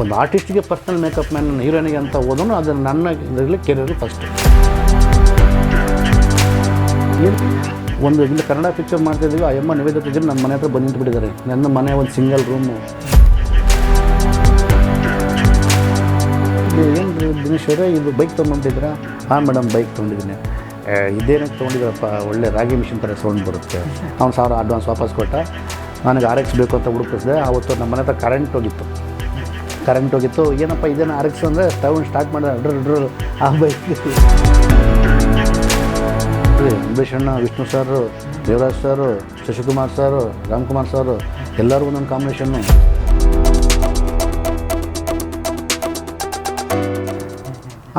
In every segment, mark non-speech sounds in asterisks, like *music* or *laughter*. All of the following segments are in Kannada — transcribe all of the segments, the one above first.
ಒಂದು ಆರ್ಟಿಸ್ಟ್ಗೆ ಪರ್ಸ್ನಲ್ ಮೇಕಪ್ ಮ್ಯಾನ್ ಹೀರೋನಿಗೆ ಅಂತ ಓದೋನು ಅದು ನನ್ನ ಇದರಲ್ಲಿ ಕೆರಿಯರ್ ಫಸ್ಟ್ ಒಂದು ಇಲ್ಲಿ ಕನ್ನಡ ಪಿಕ್ಚರ್ ಮಾಡ್ತಿದ್ದೀವಿ ಆ ಅಮ್ಮ ನಿವೇದಿತ ಜನ ನನ್ನ ಮನೆ ಹತ್ರ ಬಂದು ಬಿಟ್ಟಿದ್ದಾರೆ ನನ್ನ ಮನೆ ಒಂದು ಸಿಂಗಲ್ ರೂಮು ಏನು ದಿನೇಶ್ವರ ಇದು ಬೈಕ್ ತೊಗೊಂಡಿದ್ದೀರಾ ಹಾಂ ಮೇಡಮ್ ಬೈಕ್ ತೊಗೊಂಡಿದ್ದೀನಿ. ಇದೇನಕ್ಕೆ ತೊಗೊಂಡಿದ್ದೀರಪ್ಪ ಒಳ್ಳೆ ರಾಗಿ ಮಿಷಿನ್ ಥರ ಸೌಂಡ್ ಬರುತ್ತೆ. ಅವ್ನು ಸಾವಿರ ಅಡ್ವಾನ್ಸ್ ವಾಪಸ್ ಕೊಟ್ಟ. ನನಗೆ ಆರ್ ಬೇಕು ಅಂತ ಹುಡುಕಿಸಿದೆ ಆವತ್ತು ನಮ್ಮ ಮನೆ ಹತ್ರ ಕರೆಂಟ್ ಹೋಗಿತ್ತು. ಕರೆಂಟ್ ಹೋಗಿತ್ತು. ಏನಪ್ಪ ಇದನ್ನು ಆರ್ ಎಕ್ಸ್ ಅಂದರೆ ಸ್ಟವ್ ಸ್ಟಾರ್ಟ್ ಮಾಡಿದೆ ಅಡ್ರ ಡ್ರ್ ಆ ಬೈಕ್. ಅಂಬೇಶಣ್ಣ ವಿಷ್ಣು ಸಾರು ದೇವರಾಜ್ ಸಾರು ಶಶಿಕುಮಾರ್ ಸಾರು ರಾಮ್ಕುಮಾರ್ ಸಾರು ಎಲ್ಲರಿಗೂ ಒಂದೊಂದು ಕಾಂಬಿನೇಷನ್ನು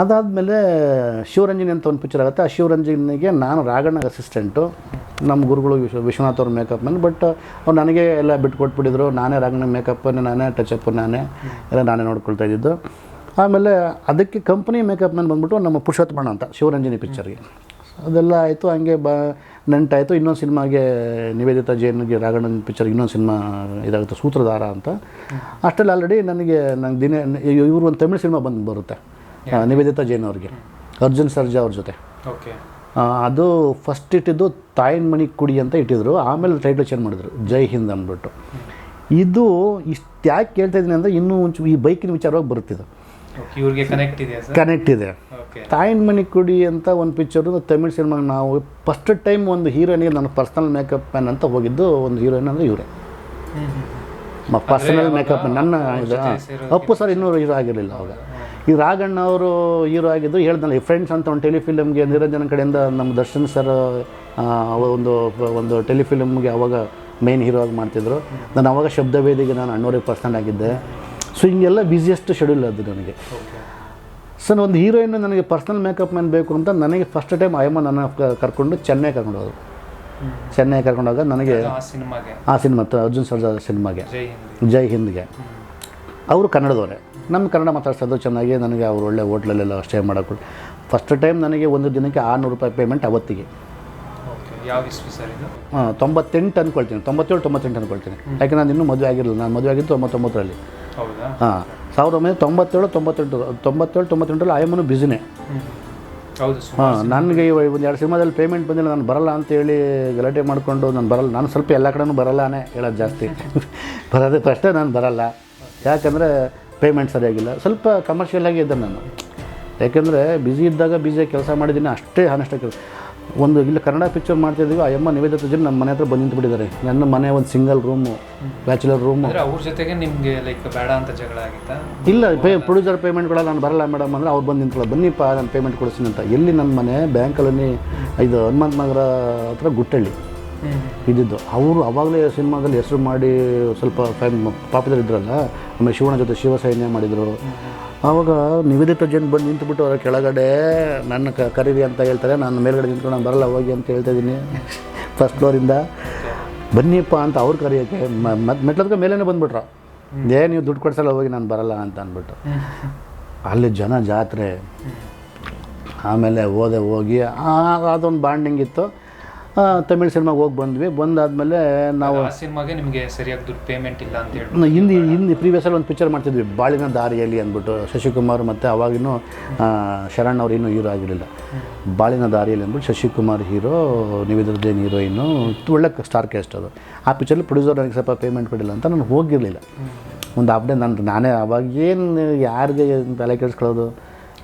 ಅದಾದಮೇಲೆ ಶಿವರಂಜನಿ ಅಂತ ಒಂದು ಪಿಕ್ಚರ್ ಆಗುತ್ತೆ. ಆ ಶಿವರಂಜನಿಗೆ ನಾನು ರಾಘಣ್ಣಗೆ ಅಸಿಸ್ಟೆಂಟು ನಮ್ಮ ಗುರುಗಳು ವಿಶ್ವ ವಿಶ್ವನಾಥ್ ಅವ್ರ ಮೇಕಪ್ ಮೇಲೆ. ಬಟ್ ಅವ್ರು ನನಗೆ ಎಲ್ಲ ಬಿಟ್ಕೊಟ್ಬಿಟ್ಟಿದ್ರು. ನಾನೇ ರಾಘಣ್ಣ ಮೇಕಪ್ಪನ್ನು ನಾನೇ ಟಚಪ್ ನಾನೇ ಎಲ್ಲ ನಾನೇ ನೋಡ್ಕೊಳ್ತಾ ಇದ್ದಿದ್ದು. ಆಮೇಲೆ ಅದಕ್ಕೆ ಕಂಪ್ನಿ ಮೇಕಪ್ ಮೇಲೆ ಬಂದ್ಬಿಟ್ಟು ನಮ್ಮ ಪುರುಷೋತ್ತಮಣ್ಣ ಅಂತ ಶಿವರಂಜನಿ ಪಿಕ್ಚರ್ಗೆ ಅದೆಲ್ಲ ಆಯಿತು ಹಂಗೆ ಬ ನೆಂಟಾಯಿತು ಇನ್ನೊಂದು ಸಿನಿಮಾಗೆ ನಿವೇದಿತಾ ಜೈನ್ಗೆ ರಾಗಣ್ಣನ ಪಿಕ್ಚರ್ ಇನ್ನೊಂದು ಸಿನಿಮಾ ಇದಾಗುತ್ತೆ ಸೂತ್ರಧಾರ ಅಂತ. ಅಷ್ಟರಲ್ಲಿ ಆಲ್ರೆಡಿ ನನಗೆ ನಂಗೆ ದಿನ ಇವರು ಒಂದು ತಮಿಳು ಸಿನಿಮಾ ಬಂದು ಬರುತ್ತೆ ನಿವೇದಿತಾ ಜೈನ್ ಅವ್ರಿಗೆ. ಅರ್ಜುನ್ ಸರ್ಜಾ ಅವ್ರ ಜೊತೆ. ಓಕೆ ಅದು ಫಸ್ಟ್ ಇಟ್ಟಿದ್ದು ತಾಯಿನ ಮಣಿ ಕುಡಿ ಅಂತ ಇಟ್ಟಿದ್ರು ಆಮೇಲೆ ಟೈಟ್ಲ್ ಚೇಂಜ್ ಮಾಡಿದ್ರು ಜೈ ಹಿಂದ್ ಅಂದ್ಬಿಟ್ಟು. ಇದು ಇಷ್ಟು ಯಾಕೆ ಕೇಳ್ತಾ ಇದ್ದೀನಿ ಅಂದರೆ ಇನ್ನೂ ಒಂಚೂರು ಈ ಬೈಕಿನ ವಿಚಾರವಾಗಿ ಬರುತ್ತಿದೆ. ಇವ್ರಿಗೆ ಕನೆಕ್ಟ್ ಇದೆ ಕನೆಕ್ಟ್ ಇದೆ. ತಾಯಿನ ಮಣಿ ಕುಡಿ ಅಂತ ಒಂದು ಪಿಕ್ಚರು ತಮಿಳ್ ಸಿನಿಮಾಗೆ ನಾವು ಫಸ್ಟ್ ಟೈಮ್ ಒಂದು ಹೀರೋಯಿನಿಗೆ ನನ್ನ ಪರ್ಸನಲ್ ಮೇಕಪ್ ಮ್ಯಾನ್ ಅಂತ ಹೋಗಿದ್ದು ಒಂದು ಹೀರೋಯಿನ್ ಅಂದರೆ ಇವರೇ. ಪರ್ಸನಲ್ ಮೇಕಪ್ ನನ್ನ ಅಪ್ಪು ಸರ್ ಇನ್ನೂ ಹೀರೋ ಆಗಿರಲಿಲ್ಲ ಅವಾಗ. ಈ ರಾಘಣ್ಣ ಅವರು ಹೀರೋ ಆಗಿದ್ದು ಹೇಳ್ದಲ್ಲ ಈ ಫ್ರೆಂಡ್ಸ್ ಅಂತ ಒಂದು ಟೆಲಿಫಿಲಮ್ಗೆ ನಿರಂಜನ ಕಡೆಯಿಂದ ನಮ್ಮ ದರ್ಶನ್ ಸರ್ ಒಂದು ಒಂದು ಟೆಲಿಫಿಲಮ್ಗೆ ಅವಾಗ ಮೇನ್ ಹೀರೋ ಆಗಿ ಮಾಡ್ತಿದ್ರು. ನಾನು ಅವಾಗ ಶಬ್ದವೇದಿಗೆ ನಾನು ಅಣ್ಣೂರಿಗೆ ಪರ್ಸೆಂಟ್ ಆಗಿದ್ದೆ. ಸೊ ಹಿಂಗೆಲ್ಲ ಬ್ಯುಸಿಯೆಸ್ಟ್ ಶೆಡ್ಯೂಲ್ ಅದು ನನಗೆ. ಸೊ ಒಂದು ಹೀರೋಯಿನ್ ನನಗೆ ಪರ್ಸ್ನಲ್ ಮೇಕಪ್ ಮ್ಯಾನ್ ಬೇಕು ಅಂತ ನನಗೆ ಫಸ್ಟ್ ಟೈಮ್ ಅಯ್ಯಮ್ಮ ನನ್ನ ಕರ್ಕೊಂಡು ಚೆನ್ನೈ ಕರ್ಕೊಂಡು ಹೋದ್ರು ಚೆನ್ನೈ ಕರ್ಕೊಂಡೋಗ ನನಗೆ ಆ ಸಿನಿಮಾಗೆ. ಆ ಸಿನಿಮಾ ಅರ್ಜುನ್ ಸರ್ಜಾ ಸಿನಿಮಾಗೆ. ಜೈ ಹಿಂದ್ಗೆ. ಅವರು ಕನ್ನಡದವರೇ. ನಮ್ಮ ಕನ್ನಡ ಮಾತಾಡ್ಸೋದು ಚೆನ್ನಾಗಿ ನನಗೆ ಅವ್ರು ಒಳ್ಳೆ ಹೋಟ್ಲಲ್ಲೆಲ್ಲ ಸ್ಟೇ ಮಾಡೋಕ್ಕೆ. ಫಸ್ಟ್ ಟೈಮ್ ನನಗೆ ಒಂದು ದಿನಕ್ಕೆ ಆರುನೂರು ರೂಪಾಯಿ ಪೇಮೆಂಟ್ ಅವತ್ತಿಗೆ. ತೊಂಬತ್ತೆಂಟು ಅಂದ್ಕೊಳ್ತೀನಿ ತೊಂಬತ್ತೇಳು ತೊಂಬತ್ತೆಂಟು ಅಂದ್ಕೊಳ್ತೀನಿ ಯಾಕೆ ನಾನು ಇನ್ನೂ ಮದುವೆ ಆಗಿರಲಿಲ್ಲ ನಾನು ಮದುವೆ ಆಗಿದ್ದು ತೊಂಬತ್ತೊಂಬತ್ತರಲ್ಲಿ. ಹಾಂ ಸಾವಿರದ ಒಂಬೈನೂರ ತೊಂಬತ್ತೇಳು ತೊಂಬತ್ತೆಂಟು ತೊಂಬತ್ತೇಳು ತೊಂಬತ್ತೆಂಟರಲ್ಲಿ ಆಯಮ್ಮನು ಬಿಸಿನೇ ಹಾಂ ನನಗೆ ಒಂದು ಎರಡು ಸಿನಿಮಾದಲ್ಲಿ ಪೇಮೆಂಟ್ ಬಂದಿಲ್ಲ ನಾನು ಬರಲ್ಲ ಅಂತೇಳಿ ಗಲಾಟೆ ಮಾಡಿಕೊಂಡು ನಾನು ಬರಲ್ಲ ನಾನು ಸ್ವಲ್ಪ ಎಲ್ಲ ಕಡೆನೂ ಬರಲ್ಲಾನೆ ಹೇಳೋದು ಜಾಸ್ತಿ. *laughs* ಬರೋದೇ ಫಸ್ಟೇ ನಾನು ಬರಲ್ಲ. ಯಾಕಂದರೆ ಪೇಮೆಂಟ್ ಸರಿಯಾಗಿಲ್ಲ. ಸ್ವಲ್ಪ ಕಮರ್ಷಿಯಲ್ ಆಗಿ ಇದ್ದೆ ನಾನು. ಯಾಕೆಂದರೆ ಬ್ಯುಸಿ ಇದ್ದಾಗ ಬ್ಯುಸಿಯಾಗಿ ಕೆಲಸ ಮಾಡಿದ್ದೀನಿ ಅಷ್ಟೇ ಹಾನೆಸ್ಟ್ ಕೆಲಸ. ಒಂದು ಇಲ್ಲಿ ಕನ್ನಡ ಪಿಕ್ಚರ್ ಮಾಡ್ತಿದ್ದೀವಿ ಆ ಅಮ್ಮ ನಿವೇದಿತ ಜನ ನಮ್ಮ ಮನೆ ಹತ್ರ ಬಂದು ನಿಂತ್ಬಿಟ್ಟಿದ್ದಾರೆ ನನ್ನ ಮನೆ ಒಂದು ಸಿಂಗಲ್ ರೂಮು ಬ್ಯಾಚುಲರ್ ರೂಮು ಅವ್ರ ಜೊತೆಗೆ ನಿಮಗೆ ಲೈಕ್ ಬೇಡ ಅಂತ ಜಗಳ ಆಗಿತ್ತಾ? ಇಲ್ಲ ಪೇ ಪ್ರೊಡ್ಯೂಸರ್ ಪೇಮೆಂಟ್ ಕೊಡಲ್ಲ ನಾನು ಬರಲ್ಲ ಮೇಡಮ್ ಅಂದರೆ ಅವ್ರು ಬಂದು ನಿಂತ್ಕೊಳ್ಳೋ ಬನ್ನಿಪ್ಪ ನಾನು ಪೇಮೆಂಟ್ ಕೊಡಿಸ್ತೀನಿ ಅಂತ. ಎಲ್ಲಿ ನನ್ನ ಮನೆ? ಬ್ಯಾಂಕಲ್ಲಿ ಇದು ಹನುಮಂತ ನಗರ ಹತ್ರ ಗುಟ್ಟಳ್ಳಿ. ಇದ್ದಿದ್ದು. ಅವರು ಅವಾಗಲೇ ಸಿನಿಮಾದಲ್ಲಿ ಹೆಸರು ಮಾಡಿ ಸ್ವಲ್ಪ ಫೈಮ್ ಪಾಪ್ಯುಲರ್ ಇದ್ರಲ್ಲ ಆಮೇಲೆ ಶಿವನ ಜೊತೆ ಶಿವಸೈನ್ಯ ಮಾಡಿದರು. ಆವಾಗ ನಿವೇದಿತ ಜನ ಬಂದು ನಿಂತುಬಿಟ್ಟು ಅವರ ಕೆಳಗಡೆ ನನ್ನ ಕ ಕರೀರಿ ಅಂತ ಹೇಳ್ತಾರೆ. ನಾನು ಮೇಲ್ಗಡೆ ನಿಂತ್ಕೊಂಡು ನಾನು ಬರಲ್ಲ ಹೋಗಿ ಅಂತ ಹೇಳ್ತಾ ಇದ್ದೀನಿ. *laughs* ಫಸ್ಟ್ ಫ್ಲೋರಿಂದ ಬನ್ನಿಪ್ಪ ಅಂತ ಅವ್ರು ಕರೆಯೋಕ್ಕೆ ಮತ್ತೆ ಮೆಟ್ಲದ್ಕ ಮೇಲೇ ಬಂದುಬಿಟ್ರು. ಏ ನೀವು ದುಡ್ಡು ಕೊಡ್ಸಲ್ಲ ಹೋಗಿ ನಾನು ಬರಲ್ಲ ಅಂತ ಅಂದ್ಬಿಟ್ಟು. ಅಲ್ಲಿ ಜನ ಜಾತ್ರೆ. ಆಮೇಲೆ ಹೋದೆ ಹೋಗಿ ಆ- ಅದೊಂದು ಬಾಂಡಿಂಗ್ ಇತ್ತು. ತಮಿಳ್ ಸಿನಿಮಾಗೆ ಹೋಗಿ ಬಂದ್ವಿ. ಬಂದಾದಮೇಲೆ ನಾವು ಆ ಸಿನಿಮಾಗೆ ನಿಮಗೆ ಸರಿಯಾಗಿ ದುಡ್ಡು ಪೇಮೆಂಟ್ ಇಲ್ಲ ಅಂತ ಹೇಳಿ ಹಿಂದಿ ಹಿಂದಿ ಪ್ರೀವಿಯಸಲ್ಲಿ ಒಂದು ಪಿಕ್ಚರ್ ಮಾಡ್ತಿದ್ವಿ. ಬಾಳಿನ ದಾರಿಯಲ್ಲಿ ಅಂದ್ಬಿಟ್ಟು ಶಶಿಕುಮಾರ್ ಮತ್ತು ಅವಾಗಿನೂ ಶರಣ್ ಅವ್ರು ಇನ್ನೂ ಹೀರೋ ಆಗಿರಲಿಲ್ಲ. ಬಾಳಿನ ದಾರಿಯಲ್ಲಿ ಅಂದ್ಬಿಟ್ಟು ಶಶಿಕುಮಾರ್ ಹೀರೋ ನಿವೇದಿತ ಜೈನ್ ಹೀರೋಯಿನು ಒಳ್ಳೆ ಸ್ಟಾರ್ ಕ್ಯಾಸ್ಟ್ ಅದು. ಆ ಪಿಕ್ಚರ್ಲಿ ಪ್ರೊಡ್ಯೂಸರ್ ನನಗೆ ಸ್ವಲ್ಪ ಪೇಮೆಂಟ್ ಕೊಡಿಲ್ಲ ಅಂತ ನಾನು ಹೋಗಿರಲಿಲ್ಲ. ಒಂದು ಹಾಫ್ ಡೇ ನಾನು ನಾನೇ ಅವಾಗ ಏನು ಯಾರಿಗೆ ತಲೆ ಕೆಡಿಸ್ಕೊಳ್ಳೋದು?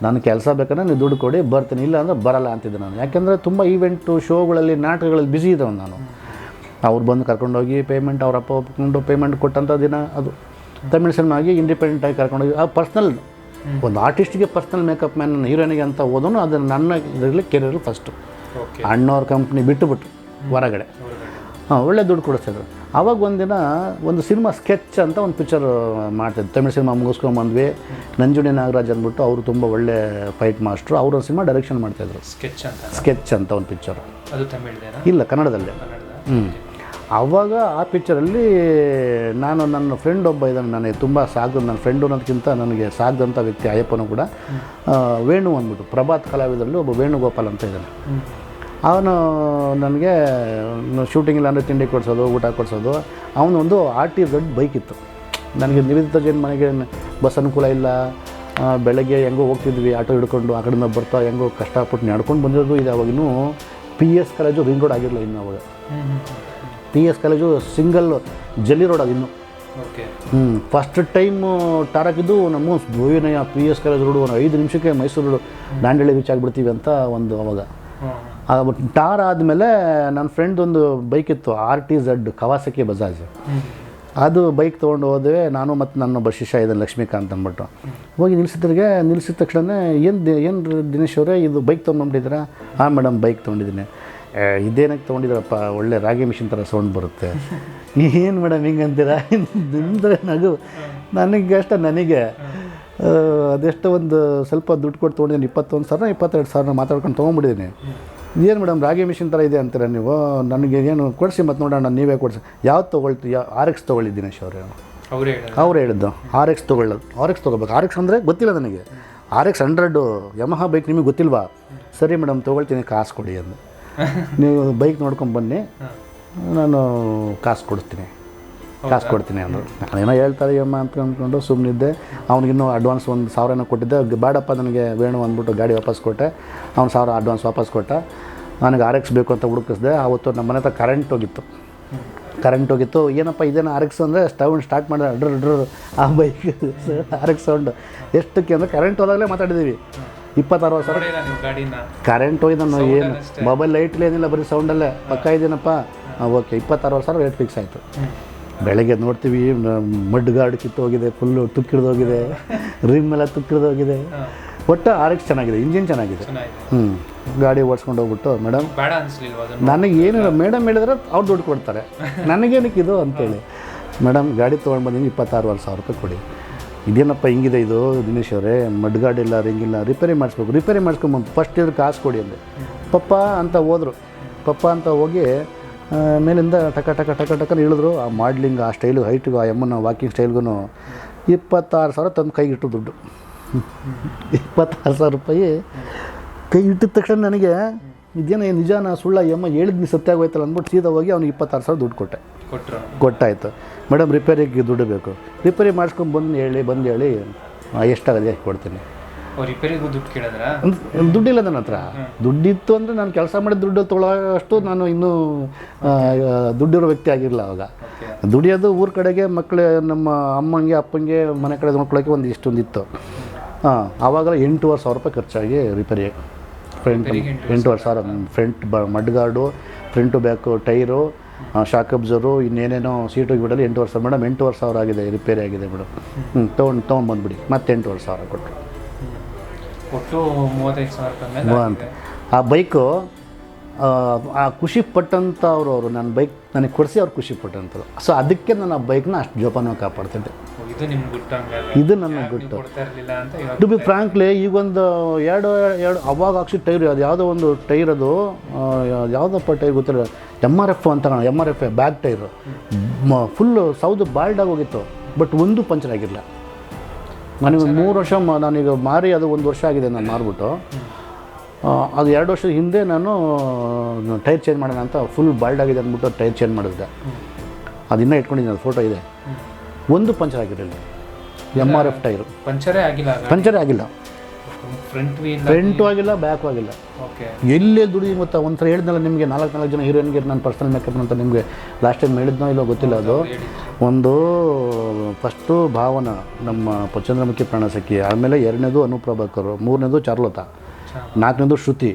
ನಾನು ಕೆಲಸ ಬೇಕಂದ್ರೆ ನೀವು ದುಡ್ಡು ಕೊಡಿ ಬರ್ತೀನಿ. ಇಲ್ಲ ಅಂದರೆ ಬರಲ್ಲ ಅಂತಿದ್ದೆ ನಾನು. ಯಾಕೆಂದರೆ ತುಂಬ ಈವೆಂಟು ಶೋಗಳಲ್ಲಿ ನಾಟಕಗಳಲ್ಲಿ ಬ್ಯುಸಿ ಇದ್ದವನು ನಾನು. ಅವ್ರು ಬಂದು ಕರ್ಕೊಂಡೋಗಿ ಪೇಮೆಂಟ್ ಅವ್ರ ಅಪ್ಪ ಒಪ್ಪಿಕೊಂಡು ಪೇಮೆಂಟ್ ಕೊಟ್ಟಂಥ ದಿನ ಅದು ತಮಿಳ್ ಸಿನಿಮಾಗಿ ಇಂಡಿಪೆಂಡೆಂಟಾಗಿ ಕರ್ಕೊಂಡೋಗಿ ಆ ಪರ್ಸ್ನಲ್ ಒಂದು ಆರ್ಟಿಸ್ಟಿಗೆ ಪರ್ಸ್ನಲ್ ಮೇಕಪ್ ಮ್ಯಾನ್ ಹೀರೋನಿಗೆ ಅಂತ ಓದೋನು ಅದನ್ನು ನನ್ನ ಇದರಲ್ಲಿ ಕೆರಿಯರ್ ಫಸ್ಟು ಅಣ್ಣವ್ರ ಕಂಪ್ನಿ ಬಿಟ್ಟುಬಿಟ್ರು ಹೊರಗಡೆ. ಹಾಂ ಒಳ್ಳೆ ದುಡ್ಡು ಕೊಡಿಸ್ತಿದ್ರು. ಆವಾಗ ಒಂದಿನ ಒಂದು ಸಿನಿಮಾ ಸ್ಕೆಚ್ ಅಂತ ಒಂದು ಪಿಕ್ಚರ್ ಮಾಡ್ತಿದ್ದೆ. ತಮಿಳು ಸಿನಿಮಾ ಮುಗಿಸ್ಕೊಂಬಂದ್ವಿ ನಂಜುಣಿ ನಾಗರಾಜ್ ಅಂದ್ಬಿಟ್ಟು ಅವರು ತುಂಬ ಒಳ್ಳೆ ಫೈಟ್ ಮಾಸ್ಟ್ರು. ಅವರು ಒಂದು ಸಿನಿಮಾ ಡೈರೆಕ್ಷನ್ ಮಾಡ್ತಾಯಿದ್ರು ಸ್ಕೆಚ್ ಅಂತ ಸ್ಕೆಚ್ ಅಂತ ಒಂದು ಪಿಕ್ಚರ್. ಅದು ಇಲ್ಲ ಕನ್ನಡದಲ್ಲೇ. ಕನ್ನಡದ? ಹ್ಞೂ ಆವಾಗ ಆ ಪಿಕ್ಚರಲ್ಲಿ ನಾನು ನನ್ನ ಫ್ರೆಂಡ್ ಒಬ್ಬ ಇದ್ದಾನೆ ನನಗೆ ತುಂಬ ಸಾಗು ನನ್ನ ಫ್ರೆಂಡು ಅನ್ನೋದಕ್ಕಿಂತ ನನಗೆ ಸಾಗ್ದಂಥ ವ್ಯಕ್ತಿ ಅಯ್ಯಪ್ಪನೂ ಕೂಡ ವೇಣು ಅಂದ್ಬಿಟ್ಟು ಪ್ರಭಾತ್ ಕಲಾವಿದರಲ್ಲಿ ಒಬ್ಬ ವೇಣುಗೋಪಾಲ್ ಅಂತ ಇದ್ದಾನೆ. ಅವನು ನನಗೆ ಶೂಟಿಂಗ್ ಇಲ್ಲ ಅಂದರೆ ತಿಂಡಿ ಕೊಡಿಸೋದು ಊಟ ಕೊಡಿಸೋದು. ಅವನೊಂದು ಆರ್ ಟಿ ದೊಡ್ಡ ಬೈಕ್ ಇತ್ತು. ನನಗೆ ನಿವೇದಿತ ಜೈನ್ ಮನೆಗೆ ಬಸ್ ಅನುಕೂಲ ಇಲ್ಲ. ಬೆಳಗ್ಗೆ ಹೆಂಗೋ ಹೋಗ್ತಿದ್ವಿ ಆಟೋ ಹಿಡ್ಕೊಂಡು ಆ ಕಡೆಯಿಂದ ಬರ್ತಾ ಹೆಂಗೋ ಕಷ್ಟಪಟ್ಟು ನಡ್ಕೊಂಡು ಬಂದಿರೋದು ಇದು. ಅವಾಗಿನೂ P S college ring road ಆಗಿರಲಿಲ್ಲ ಇನ್ನು ಅವಾಗ. ಪಿ ಎಸ್ ಕಾಲೇಜು ಸಿಂಗಲ್ ಜಲ್ಲಿ ರೋಡ್ ಅದು ಇನ್ನು. ಹ್ಞೂ ಫಸ್ಟ್ ಟೈಮು ಟಾರಕಿದ್ದು ನಮ್ಮ ಭೋವಿನಯ್ಯ ಪಿ ಎಸ್ ಕಾಲೇಜ್ ರೋಡು ಒಂದು ಐದು ನಿಮಿಷಕ್ಕೆ ಮೈಸೂರು ದಾಂಡೇಳಿ ರೀಚ್ ಆಗಿಬಿಡ್ತೀವಿ ಅಂತ ಒಂದು ಅವಾಗ. ಟಾರ್ ಆದಮೇಲೆ ನನ್ನ ಫ್ರೆಂಡ್ ಒಂದು ಬೈಕ್ ಇತ್ತು R T Z Kawasaki Bajaj ಅದು ಬೈಕ್ ತೊಗೊಂಡು ಹೋದ್ವಿ ನಾನು ಮತ್ತು ನನ್ನ ಶಿಷ್ಯ ಇದ್ದಾನೆ ಲಕ್ಷ್ಮೀಕಾಂತ್ ಅಂದ್ಬಿಟ್ಟು. ಹೋಗಿ ನಿಲ್ಸಿದ್ರಿಗೆ, ನಿಲ್ಸಿದ ತಕ್ಷಣ ಏನು ಏನು ದಿನೇಶ್ ಅವರೇ, ಇದು ಬೈಕ್ ತೊಗೊಂಡ್ಬಿಟ್ಟಿದ್ದೀರಾ ಹಾಂ ಮೇಡಮ್ ಬೈಕ್ ತೊಗೊಂಡಿದ್ದೀನಿ. ಇದೇನಕ್ಕೆ ತೊಗೊಂಡಿದ್ದೀರಪ್ಪ, ಒಳ್ಳೆ ರಾಗಿ ಮಿಷಿನ್ ಥರ ಸೌಂಡ್ ಬರುತ್ತೆ. ಏನು ಮೇಡಮ್ ಹಿಂಗೆ ಅಂತೀರಾ? ನಿಂದ್ರೆ ನಗು. ನನಗೆ ಅಷ್ಟ ನನಗೆ. ಅದೆಷ್ಟೋ ಒಂದು ಸ್ವಲ್ಪ ದುಡ್ಡು ಕೊಟ್ಟು ತೊಗೊಂಡಿದ್ದೀನಿ, ಇಪ್ಪತ್ತೊಂದು ಸಾವಿರ, ಇಪ್ಪತ್ತೆರಡು ಸಾವಿರ ಮಾತಾಡ್ಕೊಂಡು ತೊಗೊಂಡ್ಬಿಟ್ಟಿದ್ದೀನಿ. ಏನು ಮೇಡಮ್ ರಾಗಿ ಮಿಷಿನ್ ಥರ ಇದೆ ಅಂತೀರ ನೀವು? ನನಗೆ ಏನು ಕೊಡಿಸಿ ಮತ್ತು ನೋಡೋಣ ನೀವೇ ಕೊಡಿಸಿ. ಯಾವ್ದು ತೊಗೊಳ್ತೀವಿ ಯಾವ ಆರ್ ಎಕ್ಸ್ ತೊಗೊಳ್ಳಿ ದಿನೇಶ್ ಅವರೇ. ಅವರೇ ಅವ್ರು ಹೇಳಿದ್ದು. ಆರ್ ಎಕ್ಸ್ ತೊಗೊಳ್ಳೋದು ಆರ್ ಎಕ್ಸ್ ತೊಗೋಬೇಕು. ಆರ್ ಎಕ್ಸ್ ಅಂದರೆ ಗೊತ್ತಿಲ್ಲ ನನಗೆ. R X hundred Yamaha bike ನಿಮಗೆ ಗೊತ್ತಿಲ್ವಾ? ಸರಿ ಮೇಡಮ್ ತೊಗೊಳ್ತೀನಿ ಕಾಸು ಕೊಡಿ ಅಂದು. *laughs* ನೀವು ಬೈಕ್ ನೋಡ್ಕೊಂಡು ಬನ್ನಿ. ನಾನು ಕಾಸು ಕೊಡ್ತೀನಿ. ಕಾಸು ಕೊಡ್ತೀನಿ ಅಂದರು. ನಾನೇನೋ ಹೇಳ್ತಾರೆ ಅಮ್ಮ ಅಂತ ಅಂದ್ಕೊಂಡು ಸುಮ್ಮನಿದ್ದೆ ಅವ್ನಿಗಿನ್ನೂ ಅಡ್ವಾನ್ಸ್ ಒಂದು ಸಾವಿರ ಏನೋ ಕೊಟ್ಟಿದ್ದೆ ಬೇಡಪ್ಪ ನನಗೆ ವೇಣು ಅಂದ್ಬಿಟ್ಟು ಗಾಡಿ ವಾಪಸ್ ಕೊಟ್ಟೆ. ಅವ್ನು ಸಾವಿರ ಅಡ್ವಾನ್ಸ್ ವಾಪಸ್ ಕೊಟ್ಟ. ನನಗೆ ಆರ್ ಎಕ್ಸ್ ಬೇಕು ಅಂತ ಹುಡುಕಿಸ್ದೆ. ಆವತ್ತು ನಮ್ಮ ಮನೆ ಹತ್ರ ಕರೆಂಟ್ ಹೋಗಿತ್ತು. ಕರೆಂಟ್ ಹೋಗಿತ್ತು. ಏನಪ್ಪ ಇದೇನು ಆರ್ ಎಕ್ಸ್ ಅಂದರೆ ಸ್ಟೌಂಡ್ ಸ್ಟಾರ್ಟ್ ಮಾಡಿದೆ ಅಡ್ರ ಅಡ್ರ ಆ ಬೈಕ್ ಆರ್ ಎಕ್ಸ್ ಸೌಂಡ್ ಎಷ್ಟಕ್ಕೆ ಅಂದರೆ ಕರೆಂಟ್ ಹೋದಾಗಲೇ ಮಾತಾಡಿದ್ದೀವಿ. ಇಪ್ಪತ್ತಾರು ಸಾವಿರ. ಕರೆಂಟ್ ಹೋಗಿ ನಾನು ಏನು? ಮೊಬೈಲ್ ಲೈಟ್ಲೇನಿಲ್ಲ ಬರೀ ಸೌಂಡಲ್ಲೇ ಪಕ್ಕ ಇದೇನಪ್ಪ ಓಕೆ ಇಪ್ಪತ್ತಾರು ಸಾವಿರ ರೇಟ್ ಫಿಕ್ಸ್ ಆಯಿತು. ಬೆಳಗ್ಗೆ ನೋಡ್ತೀವಿ ಮಡ್ ಗಾರ್ಡ್ ಕಿತ್ತೋಗಿದೆ ಫುಲ್ಲು ತುಕ್ಕಿಡ್ದೋಗಿದೆ ರಿಮ್ ಎಲ್ಲ ತುಕ್ಕಿಡ್ದೋಗಿದೆ. ಒಟ್ಟು ಆರ್ ಎಕ್ಸ್ ಚೆನ್ನಾಗಿದೆ ಇಂಜಿನ್ ಚೆನ್ನಾಗಿದೆ. ಹ್ಞೂ ಗಾಡಿ ಓಡಿಸ್ಕೊಂಡು ಹೋಗ್ಬಿಟ್ಟು ಮೇಡಮ್ ನನಗೆ ಏನಿಲ್ಲ ಮೇಡಮ್ ಹೇಳಿದ್ರೆ ಅವ್ರು ದುಡ್ಡು ಕೊಡ್ತಾರೆ. *laughs* ನನಗೇನಕ್ಕೆ ಇದು ಅಂತೇಳಿ ಮೇಡಮ್ ಗಾಡಿ ತೊಗೊಂಡು ಬಂದಿನಿ ಇಪ್ಪತ್ತಾರುವರೆ ಸಾವಿರ ರೂಪಾಯಿ ಕೊಡಿ. ಇದೇನಪ್ಪ ಹಿಂಗಿದೆ ಇದು ದಿನೇಶ್ ಅವರೇ? ಮಡ್ ಗಾಡಿ ಇಲ್ಲ ರಿಂಗ್ ಇಲ್ಲ ರಿಪೇರಿ ಮಾಡಿಸ್ಬೇಕು. ರಿಪೇರಿ ಮಾಡಿಸ್ಕೊಂಬಂದು ಫಸ್ಟ್ ಇದ್ರ ಕಾಸು ಕೊಡಿ ಅಂದೆ. ಪಪ್ಪ ಅಂತ ಹೋದರು. ಪಪ್ಪ ಅಂತ ಹೋಗಿ ಮೇಲಿಂದ ಟಕ ಟಕ ಟಕ ಟಕ ಇಳಿದ್ರು ಆ ಮಾಡ್ಲಿಂಗ್ ಆ ಸ್ಟೈಲು ಹೈಟಿಗೂ ಆ ಎಮ್ಮನ ವಾಕಿಂಗ್ ಸ್ಟೈಲ್ಗೂ ಇಪ್ಪತ್ತಾರು ಸಾವಿರ ತಂದು ಕೈಗಿಟ್ಟು ದುಡ್ಡು. ಇಪ್ಪತ್ತಾರು ಸಾವಿರ ರೂಪಾಯಿ ಕೈ ಇಟ್ಟಿದ ತಕ್ಷಣ ನನಗೆ ಇದೇನ ನಿಜಾನ ಸುಳ್ಳ ಎಮ್ಮ ಹೇಳಿದ್ನಿ ಸತ್ಯ ಆಗೋಯ್ತಲ್ಲ ಅಂದ್ಬಿಟ್ಟು ಸೀದಾ ಹೋಗಿ ಅವ್ನಿಗೆ ಇಪ್ಪತ್ತಾರು ಸಾವಿರ ದುಡ್ಡು ಕೊಟ್ಟೆ. ಕೊಟ್ಟು ಕೊಟ್ಟಾಯ್ತು. ಮೇಡಮ್ ರಿಪೇರಿಗೆ ದುಡ್ಡು ಬೇಕು. ರಿಪೇರಿ ಮಾಡಿಸ್ಕೊಂಡು ಬಂದು ಹೇಳಿ ಬಂದು ಹೇಳಿ ಎಷ್ಟಾಗದೆ ಕೊಡ್ತೀನಿ. ರಿಪೇರಿಗೂ ದುಡ್ಡು ಕೇಳಿದ್ರಾ? ದುಡ್ಡಿಲ್ಲ ನನ್ನ ಹತ್ರ. ದುಡ್ಡಿತ್ತು ಅಂದರೆ ನಾನು ಕೆಲಸ ಮಾಡಿದ ದುಡ್ಡು ತೊಗೊಳ್ಳೋಷ್ಟು ನಾನು ಇನ್ನೂ ದುಡ್ಡಿರೋ ವ್ಯಕ್ತಿ ಆಗಿರಲಿಲ್ಲ ಅವಾಗ. ದುಡಿಯೋದು ಊರ ಕಡೆಗೆ ಮಕ್ಕಳು ನಮ್ಮ ಅಮ್ಮಂಗೆ ಅಪ್ಪಂಗೆ ಮನೆ ಕಡೆ ನೋಡ್ಕೊಳಕ್ಕೆ ಒಂದು ಇಷ್ಟೊಂದು ಇತ್ತು ಹಾಂ ಆವಾಗ ಎಂಟೂವರೆ ಸಾವಿರ ರೂಪಾಯಿ ಖರ್ಚಾಗಿ ರಿಪೇರಿ ಫ್ರಂಟ್ ಎಂಟುವರೆ ಸಾವಿರ ಫ್ರಂಟ್ ಬ mudguard front back tyre shock absorber ಇನ್ನೇನೇನೋ seat ಬಿಡಲು ಎಂಟೂವರೆ ಸಾವಿರ ಮೇಡಮ್ ಎಂಟೂವರೆ ಸಾವಿರ ಆಗಿದೆ ರಿಪೇರಿ ಆಗಿದೆ ಮೇಡಮ್. ಹ್ಞೂ ತೊಗೊಂಡು ತೊಗೊಂಡು ಬಂದುಬಿಡಿ. ಮತ್ತೆ ಎಂಟೂವರೆ ಸಾವಿರ ಕೊಟ್ಟರು ಒಟ್ಟು ಮೂವತ್ತೈದು ಸಾವಿರ ರೂಪಾಯಿ ಮೇಲೆ ಅಂತ ಆಗಿದೆ. ಆ ಬೈಕು ಆ, ಆ ಖುಷಿ ಪಟ್ಟಂಥ ಅವರು ಅವರು ನನ್ನ ಬೈಕ್ ನನಗೆ ಕೊಡಿಸಿ ಅವ್ರು ಖುಷಿ ಪಟ್ಟಂಥದ್ದು ಸೊ ಅದಕ್ಕೆ ನಾನು ಆ ಬೈಕ್ನ ಅಷ್ಟು ಜೋಪಾನವಾಗಿ ಕಾಪಾಡ್ತಿದ್ದೆ. ಓ, ಇದು ನಿಮ್ಗೆ ಗುಟ್ಟು ಹಂಗಾದ್ರೆ? ಇದು ನನ್ನ ನೀವು ಗುಟ್ಟು ಕೊಡ್ತಾ ಇರಲಿಲ್ಲ ಅಂತ ಇವಾಗ ಟು ಬಿ ಫ್ರಾಂಕ್ಲಿ ಈಗೊಂದು ಎರಡು ಎರಡು ಅವಾಗ ಹಾಕ್ಸಿ ಟೈರ್ ಅದು ಯಾವುದೋ ಒಂದು ಟೈರ್ ಅದು ಆ, ಯಾವುದಪ್ಪ ಟೈರ್ ಗೊತ್ತಿಲ್ಲ. ಎಂ ಆರ್ ಎಫ್ ಅಂತ M R F back tyre. Full ಸೌದು ಬಾಲ್ಡಾಗಿ ಹೋಗಿತ್ತು ಬಟ್ ಒಂದು ಪಂಚರ್ ಆಗಿರಲಿಲ್ಲ. ನನಗೆ ಮೂರು ವರ್ಷ ಮ- ನಾನೀಗ ಮಾರಿ ಅದು ಒಂದು ವರ್ಷ ಆಗಿದೆ ನಾನು ಮಾರಿಬಿಟ್ಟು. ಅದು ಎರಡು ವರ್ಷದ ಹಿಂದೆ ನಾನು ಟೈರ್ ಚೇಂಜ್ ಮಾಡೋಣ ಅಂತ ಫುಲ್ ಬಾಲ್ಡ್ ಆಗಿದೆ ಅಂದ್ಬಿಟ್ಟು ಟೈರ್ ಚೇಂಜ್ ಮಾಡಿದೆ ಅದು ಇನ್ನೂ ಇಟ್ಕೊಂಡಿದ್ದೀನಿ ಅದು ಫೋಟೋ ಇದೆ. ಒಂದು ಪಂಚರ್ ಆಗಿರಲಿಲ್ಲ. M R F tyre. ಪಂಚರೇ ಆಗಿಲ್ಲ ಪಂಚರೇ ಆಗಿಲ್ಲ. ಫ್ರಂಟ್ ಫ್ರಂಟು ಆಗಿಲ್ಲ ಬ್ಯಾಕು ಆಗಿಲ್ಲ. ಓಕೆ ಎಲ್ಲೇ ದುಡಿ ಗೊತ್ತಾ ಒಂಥರ ಹೇಳಿದ್ನಲ್ಲ ನಿಮಗೆ ನಾಲ್ಕು ನಾಲ್ಕು ಜನ ಹೀರೋಯಿನ್ಗೆ ನಾನು ಪರ್ಸನಲ್ ಮೇಕಪ್ ಅಂತ ನಿಮಗೆ ಲಾಸ್ಟ್ ಟೈಮ್ ಹೇಳಿದ್ನೋ ಇಲ್ಲೋ ಗೊತ್ತಿಲ್ಲ ಅದು. ಒಂದು ಫಸ್ಟು ಭಾವನ ನಮ್ಮ ಪಚಂದ್ರಮುಖಿ ಪ್ರಾಣಸಖಿ ಆಮೇಲೆ ಎರಡನೇದು ಅನುಪ್ರಭಾಕರ್ ಮೂರನೇದು ಚಾರ್ಲತಾ ನಾಲ್ಕನೇದು ಶ್ರುತಿ.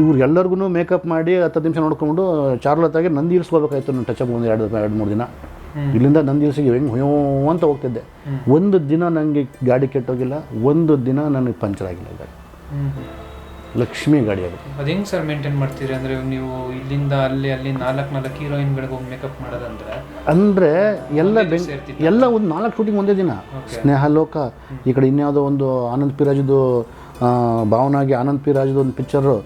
ಇವ್ರಿಗೆಲ್ಲರಿಗೂ ಮೇಕಪ್ ಮಾಡಿ ಹತ್ತು ನಿಮಿಷ ನೋಡ್ಕೊಂಡು ಚಾರ್ಲತಾಗೆ ನಂದಿ ಇರಿಸ್ಕೋಬೇಕಾಯ್ತು ನಾನು ಟಚ್ ಒಂದು ಎರಡು ಎರಡು ಮೂರು ದಿನ. ಇಲ್ಲಿಂದ ನಂದಿ ದಿವಸಿಗೆ ಹೆಂಗೆ ಹೊಯೋ ಅಂತ ಹೋಗ್ತಿದ್ದೆ. ಒಂದು ದಿನ ನನಗೆ ಗಾಡಿ ಕೆಟ್ಟೋಗಿಲ್ಲ ಒಂದು ದಿನ ನನಗೆ ಪಂಚರ್ ಆಗಿಲ್ಲ ಗಾಡಿ. ಲಕ್ಷ್ಮಿ ಗಾಡಿ ಅದು. ಅದು ಹೆಂಗೆ ಸರ್ ಮೇಂಟೈನ್ ಮಾಡ್ತೀರಿ ಅಂದರೆ ನೀವು ಇಲ್ಲಿಂದ ಅಲ್ಲಿ ಅಲ್ಲಿ ನಾಲ್ಕು ನಾಲ್ಕು ಹೀರೋಯಿನ್ಗಳಿಗೆ ಹೋಗಿ ಮೇಕಪ್ ಮಾಡೋದಂದ್ರೆ? ಅಂದರೆ ಎಲ್ಲ ಎಲ್ಲ ಒಂದು ನಾಲ್ಕು ಶೂಟಿಂಗ್ ಒಂದೇ ದಿನ. ಸ್ನೇಹ ಲೋಕ ಈ ಕಡೆ ಇನ್ಯಾವುದೋ ಒಂದು ಆನಂದ್ ಪಿರಾಜದು ಭಾವನಾಗಿ ಆನಂದ್ ಪಿರಾಜದು ಒಂದು ಪಿಕ್ಚರು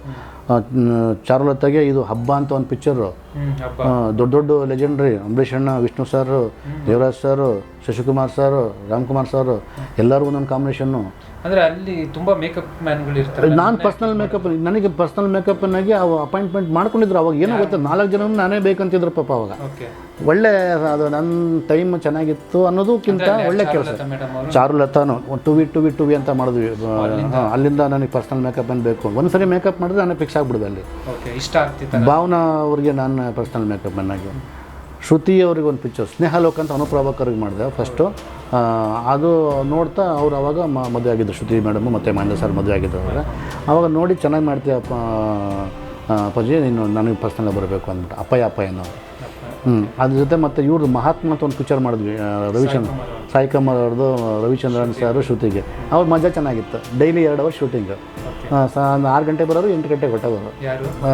ಚಾರುಲತಾಗೆ ಇದು ಹಬ್ಬ ಅಂತ ಒಂದು ಪಿಕ್ಚರು ದೊಡ್ಡ ದೊಡ್ಡ ಲೆಜೆಂಡ್ರಿ ಅಂಬರೀಷ್ ಅಣ್ಣ ವಿಷ್ಣು ಸಾರು ದೇವರಾಜ್ ಸಾರು ಶಶಿಕುಮಾರ್ ಸರ್ ರಾಮ್ಕುಮಾರ್ ಸಾರು ಎಲ್ಲರೂ ಒಂದೊಂದು ಕಾಂಬಿನೇಷನ್ನು ಅಂದ್ರೆ ಅಲ್ಲಿ ತುಂಬಾ ಮೇಕಪ್ ಮ್ಯಾನ್ಗಳು ಇರ್ತಾರೆ. ನಾನು ಪರ್ಸ್ನಲ್ ಮೇಕಪ್ ನನಗೆ ಪರ್ಸ್ನಲ್ ಮೇಕಪ್ನಾಗಿ ಅವು ಅಪಾಯಿಂಟ್ಮೆಂಟ್ ಮಾಡ್ಕೊಂಡಿದ್ರು. ಅವಾಗ ಏನೋ ಗೊತ್ತಾ? ನಾಲ್ಕು ಜನ ನಾನೇ ಬೇಕಂತಿದ್ರು ಪಾಪ ಅವಾಗ. ಒಳ್ಳೆ ಅದು ನನ್ನ ಟೈಮ್ ಚೆನ್ನಾಗಿತ್ತು ಅನ್ನೋದಕ್ಕಿಂತ ಒಳ್ಳೆ ಕೆಲಸ. ಚಾರುಲತಾನು. Two V two V two V ಅಂತ ಮಾಡಿದ್ವಿ ಅಲ್ಲಿಂದ? ನನಗೆ ಪರ್ಸನಲ್ ಮೇಕಪ್ ಏನು ಬೇಕು. ಒಂದ್ಸರಿ ಮೇಕಪ್ ಮಾಡಿದ್ರೆ ನಾನು ಫಿಕ್ಸ್ ಆಗ್ಬಿಡುದು ಅಲ್ಲಿ. ಇಷ್ಟ ಆಗ್ತಿತ್ತ ಭಾವನಾ ಅವ್ರಿಗೆ ನಾನು ಪರ್ಸ್ನಲ್ ಮೇಕಪ್ ಮನ್ನಾಗಿ ಶ್ರುತಿ ಅವ್ರಿಗೆ ಒಂದು ಪಿಕ್ಚರ್ ಸ್ನೇಹಲೋಕ ಅಂತ ಅನುಪ್ರಭಾಕರ್ಗೆ ಮಾಡಿದೆ. ಫಸ್ಟು ಅದು ನೋಡ್ತಾ ಅವ್ರು ಅವಾಗ ಮದುವೆ ಆಗಿದ್ದರು ಶ್ರುತಿ ಮೇಡಮು ಮತ್ತು ಮಹೇಂದ್ರ ಸರ್ ಮದುವೆ ಆಗಿದ್ದು ಅವಾಗ ಅವಾಗ ನೋಡಿ ಚೆನ್ನಾಗಿ ಮಾಡ್ತೀಯಪ್ಪ ಅಪ್ಪ ಅಪ್ಪಾಜಿ, ನೀನು ನನಗೆ ಪರ್ಸ್ನಲ್ ಬರಬೇಕು ಅಂದ್ಬಿಟ್ಟು. ಅಪ್ಪಯ್ಯ ಅಪ್ಪ ಅನ್ನೋ ಹ್ಞೂ ಅದ್ರ ಜೊತೆ ಮತ್ತು ಇವ್ರದ್ದು ಮಹಾತ್ಮ ಅಂತ ಒಂದು ಪಿಕ್ಚರ್ ಮಾಡಿದ್ವಿ ರವಿಚಂದ್ರ ಸಾಯಿ ಕುಮಾರ್ ಅವ್ರದ್ದು ರವಿಚಂದ್ರನ್ ಸರ್ ಶ್ರುತಿಗೆ ಅವ್ರ ಮಜಾ ಚೆನ್ನಾಗಿತ್ತು. ಡೈಲಿ ಎರಡು ಅವರ್ ಶೂಟಿಂಗ್ ಒಂದು ಆರು ಗಂಟೆ ಬರೋರು ಎಂಟು ಗಂಟೆ ಕೊಟ್ಟವರು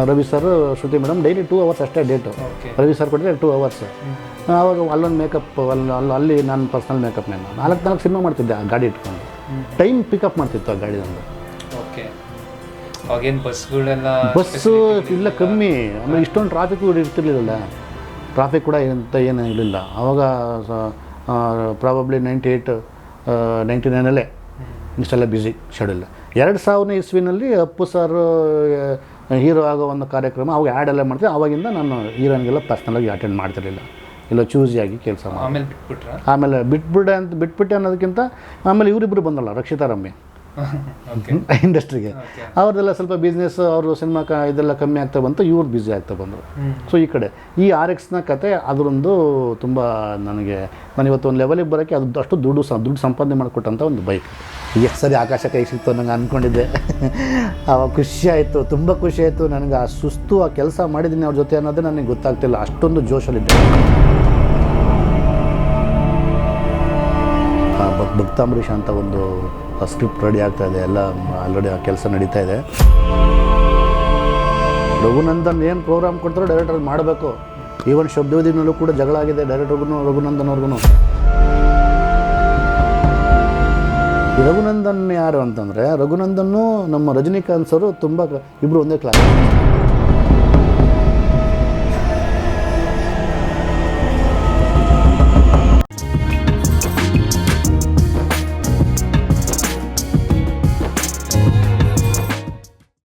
Ravi sir Shruti madam daily two hours ಅಷ್ಟೇ ಡೇಟು ರವಿ ಸರ್ ಕೊಟ್ಟರೆ ಟೂ ಅವರ್ಸ್ ಅವಾಗ ಅಲ್ಲೊಂದು ಮೇಕಪ್ ಅಲ್ಲಿ ಅಲ್ಲಿ ಅಲ್ಲಿ ನಾನು ಪರ್ಸ್ನಲ್ ಮೇಕಪ್ ಮ್ಯಾನ್ ನಾಲ್ಕು ನಾಲ್ಕು ಸಿನಿಮಾ ಮಾಡ್ತಿದ್ದೆ ಆ ಗಾಡಿ ಇಟ್ಕೊಂಡು. ಟೈಮ್ ಪಿಕಪ್ ಮಾಡ್ತಿತ್ತು ಆ ಗಾಡಿ ನಂದು. ಬಸ್ಸು ಇಲ್ಲ ಕಮ್ಮಿ. ಆಮೇಲೆ ಇಷ್ಟೊಂದು ಟ್ರಾಫಿಕ್ ಇರ್ತಿರ್ಲಿಲ್ಲ ಟ್ರಾಫಿಕ್ ಕೂಡ ಎಂತ ಏನು ಇರಲಿಲ್ಲ. ಆವಾಗ ಪ್ರಾಬಬ್ಲಿ ನೈಂಟಿ ಏಯ್ಟ್ ನೈಂಟಿ ನೈನಲ್ಲೇ ಇಷ್ಟೆಲ್ಲ ಬ್ಯುಸಿ ಶೆಡ್ಯೂಲ್ ಎರಡು ಸಾವಿರನೇ ಇಸ್ವಿನಲ್ಲಿ ಅಪ್ಪು ಸರ್ ಹೀರೋ ಆಗೋ ಒಂದು ಕಾರ್ಯಕ್ರಮ ಅವಾಗ ಆ್ಯಡ್ ಎಲ್ಲ ಮಾಡ್ತೀವಿ ಆವಾಗಿಂದ ನಾನು ಹೀರೋನಿಗೆಲ್ಲ ಪರ್ಸ್ನಲಾಗಿ ಅಟೆಂಡ್ ಮಾಡ್ತಿರಲಿಲ್ಲ. ಇಲ್ಲ ಚೂಸಿಯಾಗಿ ಕೆಲಸ ಮಾಡಿ ಆಮೇಲೆ ಬಿಟ್ಬಿಟ್ರೆ? ಆಮೇಲೆ ಬಿಟ್ಬಿಡೆ ಅಂತ ಬಿಟ್ಬಿಟ್ಟೆ ಅನ್ನೋದಕ್ಕಿಂತ ಆಮೇಲೆ ಇವರಿಬ್ಬರು ಬಂದಲ್ಲ ರಕ್ಷಿತಾ ಓಕೆ ಇಂಡಸ್ಟ್ರಿಗೆ ಅವ್ರದ್ದೆಲ್ಲ ಸ್ವಲ್ಪ ಬಿಸ್ನೆಸ್ ಅವರು ಸಿನಿಮಾ ಕ ಇದೆಲ್ಲ ಕಮ್ಮಿ ಆಗ್ತಾ ಬಂತು ಇವ್ರು ಬ್ಯುಸಿ ಆಗ್ತಾ ಬಂದರು. ಸೊ ಈ ಕಡೆ ಈ ಆರ್ ಎಕ್ಸ್ನ ಕತೆ ಅದರೊಂದು ತುಂಬ ನನಗೆ ನಾನು ಇವತ್ತು ಒಂದು ಲೆವೆಲಿಗೆ ಬರೋಕ್ಕೆ ಅದು ಅಷ್ಟು ದುಡ್ಡು ಸ ದುಡ್ಡು ಸಂಪಾದನೆ ಮಾಡಿಕೊಟ್ಟಂಥ ಒಂದು ಬೈಕ್ ಎಷ್ಟು ಸರಿ ಆಕಾಶ ಕೈ ಸಿಕ್ತು ನಂಗೆ ಅಂದ್ಕೊಂಡಿದ್ದೆ ಆವಾಗ *laughs* ಖುಷಿ ಆಯಿತು ತುಂಬ ಖುಷಿ ಆಯಿತು. ನನಗೆ ಆ ಸುಸ್ತು ಆ ಕೆಲಸ ಮಾಡಿದ್ದೀನಿ ಅವ್ರ ಜೊತೆ ಅನ್ನೋದೇ ನನಗೆ ಗೊತ್ತಾಗ್ತಿಲ್ಲ. ಅಷ್ಟೊಂದು ಜೋಶಲ್ಲಿದ್ದೆ. ಭಕ್ತಾಂಬರೀಷ ಅಂತ ಒಂದು ಸ್ಕ್ರಿಪ್ಟ್ ರೆಡಿ ಆಗ್ತಾ ಇದೆ, ಎಲ್ಲ ಆಲ್ರೆಡಿ ಆ ಕೆಲಸ ನಡೀತಾ ಇದೆ. ರಘುನಂದನ್ ಏನು ಪ್ರೋಗ್ರಾಮ್ ಕೊಡ್ತಾರೋ ಡೈರೆಕ್ಟರ್ ಮಾಡಬೇಕು. ಈವನ್ ಶಬ್ದವದಿನಲ್ಲೂ ಕೂಡ ಜಗಳ ಆಗಿದೆ ಡೈರೆಕ್ಟರ್ಗೂ ರಘುನಂದನ್ ಅವ್ರಿಗೂ ರಘುನಂದನ್ ಯಾರು ಅಂತಂದರೆ, ರಘುನಂದನ್ನು ನಮ್ಮ ರಜನಿಕಾಂತ್ ಸರು ತುಂಬ ಇಬ್ಬರು ಒಂದೇ ಕ್ಲಾಸ್